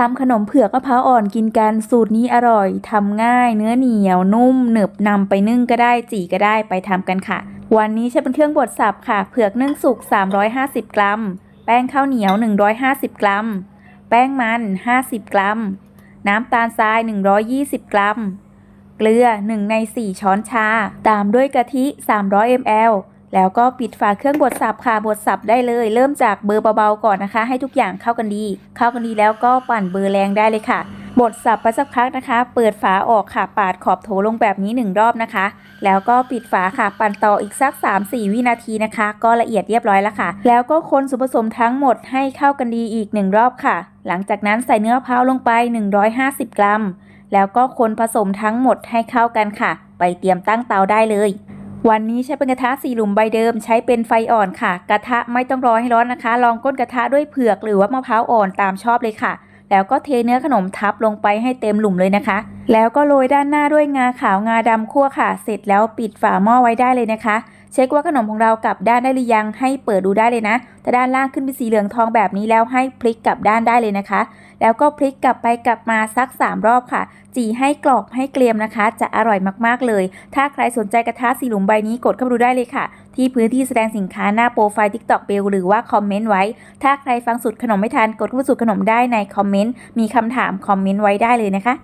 ทำขนมเผือกมะพร้าวอ่อนกินกันสูตรนี้อร่อยทำง่าย เนื้อเหนียวนุ่มหนึบนำไปนึ่งก็ได้จี่ก็ได้ไปทำกันค่ะ วันนี้ใช้เป็นเครื่องบดสับค่ะ เผือกนึ่งสุก 350 กรัม แป้งข้าวเหนียว 150 กรัม แป้งมัน 50 กรัม น้ำตาลทราย 120 กรัม เกลือ 1 ใน 4 ช้อนชา ตามด้วยกะทิ 300 ml แล้วก็ปิดฝาเครื่องบดสับค่ะบดสับได้เลย เริ่มจากเบอร์เบาๆก่อนนะคะ ให้ทุกอย่างเข้ากันดี เข้ากันดีแล้วก็ปั่นเบอร์แรงได้เลยค่ะบดสับไปสักพักนะคะ เปิดฝาออกค่ะ ปาดขอบโถลงแบบนี้หนึ่งรอบนะคะ แล้วก็ปิดฝาค่ะปั่นต่ออีกสัก 3-4 วินาทีนะคะ ก็ละเอียดเรียบร้อยแล้วค่ะ แล้วก็คนส่วนผสมทั้งหมดให้เข้ากันดีอีกหนึ่งรอบค่ะ หลังจากนั้นใส่เนื้อพร้าวลงไป 150 กรัม แล้วก็คนผสมทั้งหมดให้เข้ากันค่ะ ไปเตรียมตั้งเตาได้เลย วันนี้ใช้เป็นกระทะสี่หลุมใบเดิม ใช้เป็นไฟอ่อนค่ะ กระทะไม่ต้องรอให้ร้อนนะคะ ลองก้นกระทะด้วยเผือกหรือว่ามะพร้าวอ่อนตามชอบเลยค่ะ แล้วก็เทเนื้อขนมทับลงไปให้เต็มหลุมเลยนะคะ แล้วก็โรยด้านหน้าด้วยงาขาวงาดำคั่วค่ะ เสร็จแล้วปิดฝาหม้อไว้ได้เลยนะคะ เช็คว่าขนมของเรากลับด้านได้หรือยังให้เปิดดูได้เลยนะแต่ด้านล่างขึ้นเป็นสีเหลืองทองแบบนี้แล้วให้พลิกกลับด้านได้เลยนะคะ แล้วก็พลิกกลับไปกลับมาสัก 3 รอบค่ะ จีให้กรอบให้เกรียมนะคะ จะอร่อยมากๆเลย ถ้าใครสนใจกระทะสีหลุมใบนี้กดเข้าดูได้เลยค่ะ ที่พื้นที่แสดงสินค้าหน้าโปรไฟล์ TikTok เบลหรือว่าคอมเมนต์ไว้ ถ้าใครฟังสูตรขนมไม่ทันกดเข้ามาสูตรขนมได้ในคอมเมนต์มีคำถามคอมเมนต์ไว้ได้เลยนะคะ